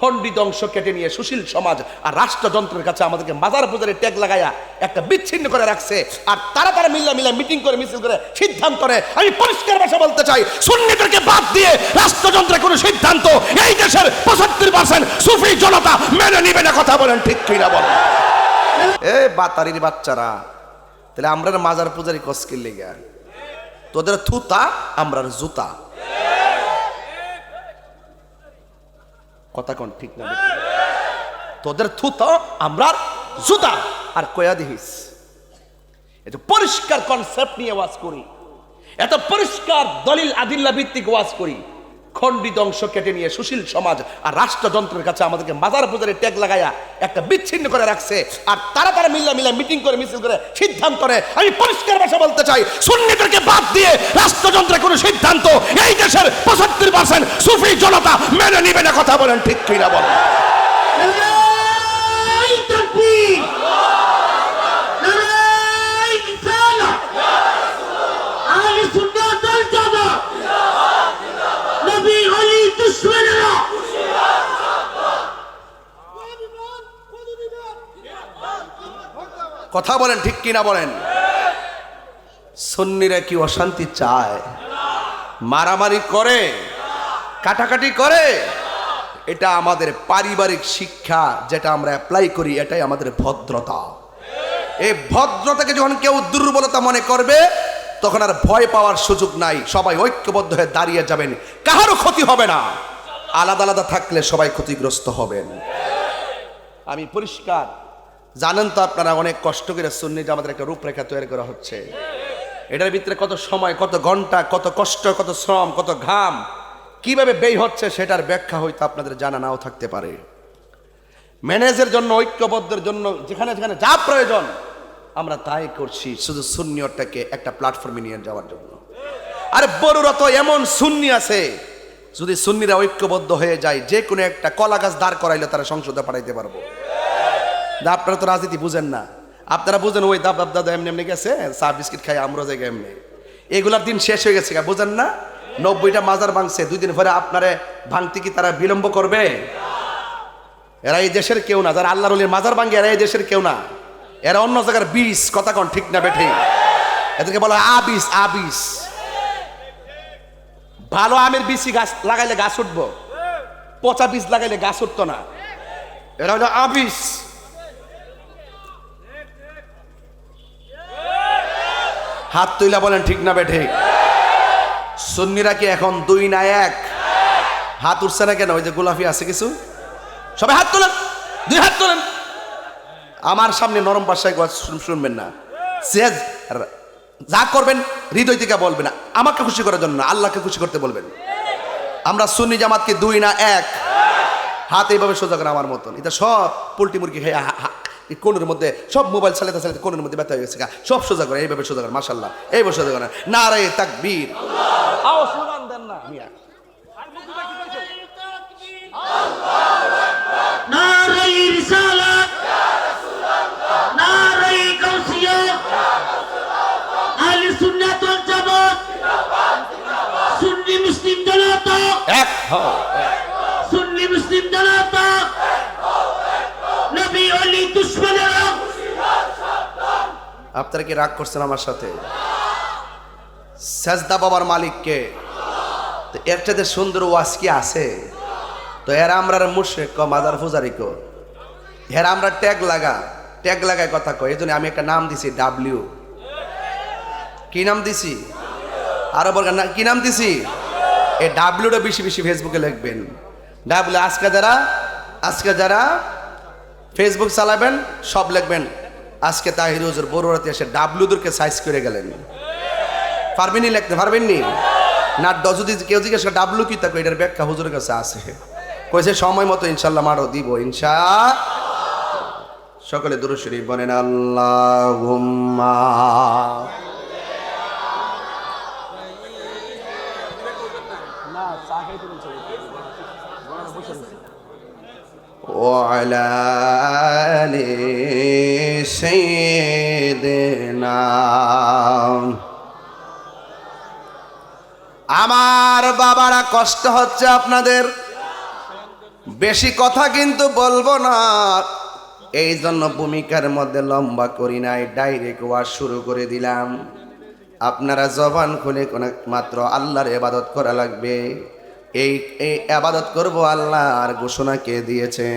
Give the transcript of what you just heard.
খণ্ডিত অংশ কেটে নিয়ে সুশীল সমাজ আর রাষ্ট্রযন্ত্রের কাছে আমাদেরকে মাজার পূজারে ট্যাগ লাগাইয়া একটা বিচ্ছিন্ন করে রাখছে। আর তারা তারা মিল্লা মিল্লা মিটিং করে, মিছিল করে, সিদ্ধান্ত নেয়। আমি পরিষ্কার ভাষা বলতে চাই, সুন্নিদেরকে বাদ দিয়ে রাষ্ট্রযন্ত্রের কোনো সিদ্ধান্ত এই দেশের পঁচাত্তর পার্সেন্ট সুফি জনতা মেনে নিবে না কথা বলেন ঠিক কিনা বলেন? এ বাতারির বাচ্চারা, তাহলে আমরা মাজার পূজারি কস্কিল লেগে। তোদের থুতা, আমরার জুতা। কথা কন ঠিক না তোদের থুতো আমরা জুতা। আর কয়া দিহিস, এত পরিষ্কার কনসেপ্ট নিয়ে ওয়াজ করি। এত পরিষ্কার দলিল আদিল্লা ভিত্তিক ওয়াজ করি। খণ্ডিত অংশ কেটে নিয়ে সুশীল সমাজ আর রাষ্ট্রযন্ত্রের কাছে আমাদেরকে মাজার পুজারে ট্যাগ লাগাইয়া একটা বিচ্ছিন্ন করে রাখছে। আর তারা তারা মিল্লা মিলা মিটিং করে, মিছিল করে, সিদ্ধান্ত নেয়। আমি পরিষ্কার ভাষা বলতে চাই, সুন্নিদেরকে বাদ দিয়ে রাষ্ট্রযন্ত্রে কোনো সিদ্ধান্ত এই দেশের পঁচাত্তর পার্সেন্ট সুফি জনতা মেনে নিবে না, কথা বলেন ঠিক কিনা বলেন। কথা বলেন, ঠিক কিনা বলেন? সন্নিরা কি অশান্তি চায়? মারামারি করে? কাটাকাটি করে? এটা আমাদের পারিবারিক শিক্ষা যেটা আমরা অ্যাপ্লাই করি, এটাই আমাদের ভদ্রতা। এই ভদ্রতাকে যখন কেউ দুর্বলতা মনে করবে, তখন আর ভয় পাওয়ার সুযোগ নাই। সবাই ঐক্যবদ্ধ হয়ে দাঁড়িয়ে যাবেন। কাহারও ক্ষতি হবে না। আলাদা আলাদা থাকলে সবাই ক্ষতিগ্রস্ত হবেন। আমি পরিষ্কার জানেন তো আপনারা অনেক কষ্ট করে সুন্নি আমাদের একটা রূপরেখা তৈরি করা হচ্ছে। এটার ভিতরে কত সময়, কত ঘণ্টা, কত কষ্ট, কত শ্রম, কত ঘাম, কীভাবে ব্যয় হচ্ছে সেটার ব্যাখ্যা হয়তো আপনাদের জানা নাও থাকতে পারে। ম্যানেজের জন্য, ঐক্যবদ্ধের জন্য, যেখানে যেখানে যা প্রয়োজন, আমরা তাই করছি, শুধু শূন্যটাকে একটা প্ল্যাটফর্মে নিয়ে যাওয়ার জন্য। আর বড়রা তো এমন শূন্য আছে, যদি সুন্নিরা ঐক্যবদ্ধ হয়ে যায়, যে কোনো একটা কলা গাছ দাঁড় করাইলে তারা সংসদে পাঠাইতে পারব। আপনারা তো রাজনীতি বুঝেন না। আপনারা বুঝেন, ওই দাব দাব দাদা এমনি এমনি গেছে, চা, বিস্কিট খাই, আমরা জায়গা এমনি এগুলার দিন শেষ হয়ে গেছে বুঝেন না? নব্বইটা মাজার ভাঙছে, দুই দিন পরে আপনারে ভাঙতে কি তারা বিলম্ব করবে? এরা এই দেশের কেউ না, যারা আল্লাহর মাজার ভাঙ্গে এরা এই দেশের কেউ না। এরা অন্য জায়গার বিষ, কথা কন ঠিক না বেঠে। এদেরকে বলা হয় আবিস আবিস ভালো আমের বিচি গাছ লাগাইলে গাছ উঠবো, পচা বীজ লাগাইলে গাছ উঠতো না। এরা হলো আবিস হাত তুইলা বলেন, ঠিক না বেঠে সুন্নিরা কি এখন দুই না এক? হাত উঠছে না কেন? ওই যে গোলাপি আছে কিছু? সবাই হাত তোলেন, দুই হাত তোলেন। আমার সামনে নরম ভাষায় শুনবেন না। সে যা করবেন, হৃদয় থেকে বলবেন। আমাকে খুশি করার জন্য আল্লাহকে খুশি করতে বলবেন। আমরা সুন্নি জামাতকে দুই না এক। হাত এইভাবে সোজা করে আমার মতন। এটা সব পোলট্রি মুরগি খেয়ে কোনের মধ্যে সব মোবাইল চালাতে চালাতে কোনের মধ্যে ব্যথা হয়ে গেছে গা। সব সোজা করে এইভাবে সোজা করে মাসাল্লাহ এইভাবে সোজা করে না রে তাকবীর। আও স্লোগান দেন না মিয়া। নারাই রিসালাত নারাই গাউসিয়া আহলে সুন্নাত ওয়াল জামাত সুন্নি মুসলিম জনতা এক হও সুন্নি মুসলিম জনতা নবী ওলি দুশমনেরা আপনারা কি রাগ করছেন আমার সাথে? সেজদা বাবার মালিককে। তো এর চাইতে সুন্দর ওয়াজ কি আছে? তো এরা আমরা মুর্শেক মাদার ফুজারি কো। এরা আমরা ট্যাগ লাগা, ট্যাগ লাগায় কথা কয় এই জন্য আমি একটা নাম দিছি, ডাব্লিউ। কি নাম দিছি? আরও না, কি নাম দিছি? এই ডাব্লিউটা বেশি বেশি ফেসবুকে লিখবেন। ডাব্লিউ, আজকে যারা আজকে যারা ফেসবুক চালাবেন, সব লিখবেন। আজকে তাহির হুজুর বড়রাতে এসে ডাব্লিউদেরকে সাইজ করে গেলেন পারবেননি লিখতে পারবেননি না ড- যদি কেউ জিজ্ঞেস করে ডাব্লিউ কি থাকবে এটার ব্যাখ্যা হুজুরের কাছে আছে কইছে সময় মতো ইনশাল্লাহ মারো দিব ইনশা সকলে দুরুশরী বলেন আল্লাহ وعلى মুছে আমার বাবারা কষ্ট হচ্ছে আপনাদের। বেশি কথা কিন্তু বলব না। এই জন্য ভূমিকার মধ্যে লম্বা করি নাই, ডাইরেক্ট ওয়াজ শুরু করে দিলাম। আপনারা জবান খুলে মাত্র আল্লাহর এবাদত করা লাগবে। এই এই আবাদত করব আল্লাহ আর ঘোষণা কে দিয়েছে?